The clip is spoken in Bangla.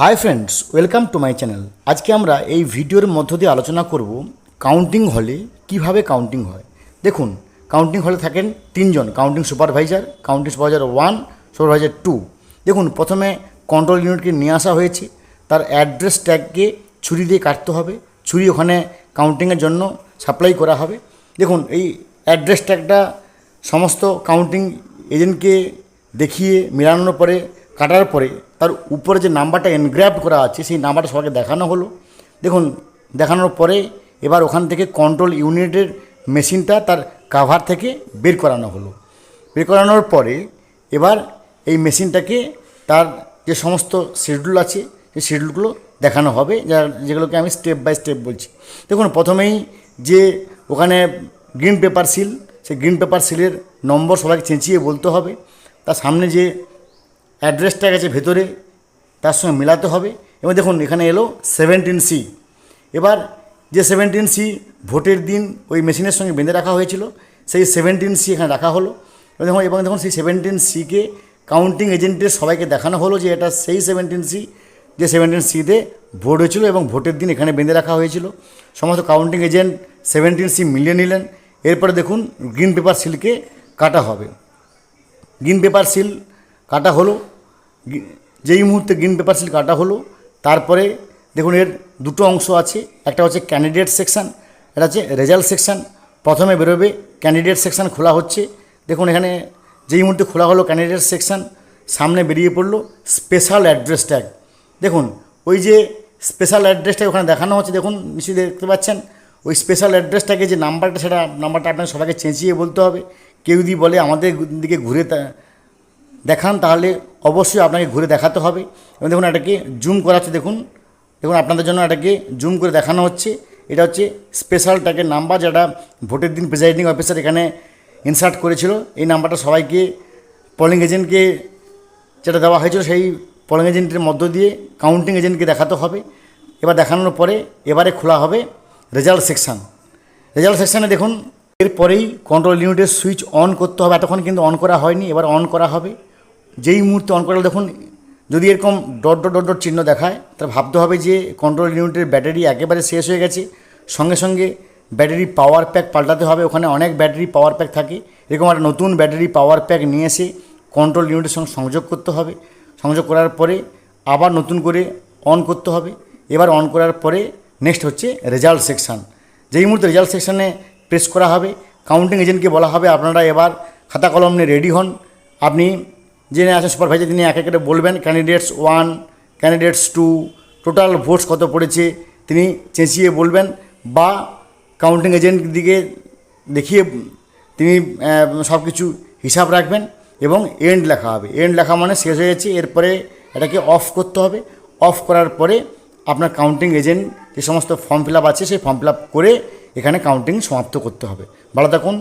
Hi friends welcome to my channel আজকে আমরা এই ভিডিওর মধ্য দিয়ে আলোচনা করব কাউন্টিং হলে কীভাবে কাউন্টিং হয়। দেখুন কাউন্টিং হলে থাকেন তিনজন counting supervisor counting supervisor one supervisor two দেখুন, প্রথমে কন্ট্রোল ইউনিটকে নিয়ে আসা হয়েছে, তার অ্যাড্রেস ট্যাগকে ছুরি দিয়ে কাটতে হবে, ছুরি ওখানে কাউন্টিংয়ের জন্য সাপ্লাই করা হবে। দেখুন, এই অ্যাড্রেস ট্যাগটা সমস্ত কাউন্টিং এজেন্টকে দেখিয়ে মেলানোর পরে কাটার পরে তার উপরে যে নাম্বারটা এনগ্রাফট করা আছে, সেই নাম্বারটা সবাইকে দেখানো হলো। দেখুন, দেখানোর পরে এবার ওখান থেকে কন্ট্রোল ইউনিটের মেশিনটা তার কাভার থেকে বের করানো হলো। বের করানোর পরে এবার এই মেশিনটাকে তার যে সমস্ত শিডিউল আছে, সেই শিডিউলগুলো দেখানো হবে, যা যেগুলোকে আমি স্টেপ বাই স্টেপ বলছি। দেখুন, প্রথমেই যে ওখানে গ্রিন পেপার সিল সেই গ্রিন পেপার সিলের নম্বর সবাইকে চেঁচিয়ে বলতে হবে। তার সামনে যে অ্যাড্রেসটা গেছে ভেতরে, তার সঙ্গে মেলাতে হবে। এবং দেখুন, এখানে এলো সেভেন্টিন সি এবার যে সেভেন্টিন সি ভোটের দিন ওই মেশিনের সঙ্গে বেঁধে রাখা হয়েছিল, সেই সেভেন্টিন সি এখানে রাখা হলো। এবং দেখুন এবং দেখুন, সেই সেভেন্টিন সিকে কাউন্টিং এজেন্টের সবাইকে দেখানো হলো যে এটা সেই সেভেন্টিন সি যে সেভেন্টিন সিতে ভোট হয়েছিল এবং ভোটের দিন এখানে বেঁধে রাখা হয়েছিল। সমস্ত কাউন্টিং এজেন্ট সেভেন্টিন সি মিলিয়ে নিলেন। এরপরে দেখুন গ্রিন পেপার সিলকে কাটা হবে। গ্রিন পেপার সিল কাটা হলো। যেই মুহূর্তে গ্রিন পেপার সিল কাটা হলো, তারপরে দেখুন এর দুটো অংশ আছে, একটা হচ্ছে ক্যান্ডিডেট সেকশন এটা হচ্ছে রেজাল্ট সেকশন প্রথমে বেরোবে ক্যান্ডিডেট সেকশন খোলা হচ্ছে। দেখুন এখানে যেই মুহূর্তে খোলা হলো ক্যান্ডিডেট সেকশন সামনে বেরিয়ে পড়ল স্পেশাল অ্যাড্রেস ট্যাগ দেখুন, ওই যে স্পেশাল অ্যাড্রেসটা ওখানে দেখানো হচ্ছে, দেখুন, নিশ্চয়ই দেখতে পাচ্ছেন। ওই স্পেশাল অ্যাড্রেসটাকে যে নাম্বারটা সেটা নাম্বারটা আপনাকে সবাইকে চেঁচিয়ে বলতে হবে। কেউ যদি বলে আমাদের দিকে ঘুরে দেখান, তাহলে অবশ্যই আপনাকে ঘুরে দেখাতে হবে। এবং দেখুন, এটাকে জুম করা হচ্ছে দেখুন। দেখুন, আপনাদের জন্য এটাকে জুম করে দেখানো হচ্ছে। এটা হচ্ছে স্পেশাল ট্যাগের নাম্বার যেটা ভোটের দিন প্রিজাইডিং অফিসার এখানে ইনসার্ট করেছিল। এই নাম্বারটা সবাইকে পোলিং এজেন্টকে যেটা দেওয়া হয়েছিল, সেই পোলিং এজেন্টের মধ্য দিয়ে কাউন্টিং এজেন্টকে দেখাতে হবে। এবার দেখানোর পরে এবারে খোলা হবে রেজাল্ট সেকশন রেজাল্ট সেকশানে দেখুন, এরপরেই কন্ট্রোল ইউনিটের সুইচ অন করতে হবে। এতক্ষণ কিন্তু অন করা হয়নি, এবার অন করা হবে। যেই মুহূর্তে অন করা দেখুন, যদি এরকম ডট ডট ডট ডট চিহ্ন দেখায়, তাহলে ভাবতে হবে যে কন্ট্রোল ইউনিটের ব্যাটারি একেবারে শেষ হয়ে গেছে। সঙ্গে সঙ্গে ব্যাটারি পাওয়ার প্যাক পাল্টাতে হবে। ওখানে অনেক ব্যাটারি পাওয়ার প্যাক থাকে। এরকম একটা নতুন ব্যাটারি পাওয়ার প্যাক নিয়ে এসে কন্ট্রোল ইউনিটের সঙ্গে সংযোগ করতে হবে। সংযোগ করার পরে আবার নতুন করে অন করতে হবে। এবার অন করার পরে নেক্সট হচ্ছে রেজাল্ট সেকশন যেই মুহূর্তে রেজাল্ট সেকশানে প্রেস করা হবে কাউন্টিং এজেন্টকে বলা হবে, আপনারা এবার খাতা কলম নিয়ে রেডি হন। আপনি জেনে আছেন সুপারভাইজার, তিনি এক একে বলবেন candidates one candidates two total votes কত পড়েছে? তিনি চেঁচিয়ে বলবেন, বা কাউন্টিং এজেন্ট দিকে দেখিয়ে তিনি সব কিছু হিসাব রাখবেন এবং এন্ড লেখা হবে। এন্ড লেখা মানে শেষ হয়ে যাচ্ছে এরপরে এটাকে অফ করতে হবে। অফ করার পরে আপনার কাউন্টিং এজেন্ট যে সমস্ত ফর্ম ফিল আছে, সেই ফর্ম ফিল করে এখানে কাউন্টিং সমাপ্ত করতে হবে। ভালো থাকুন।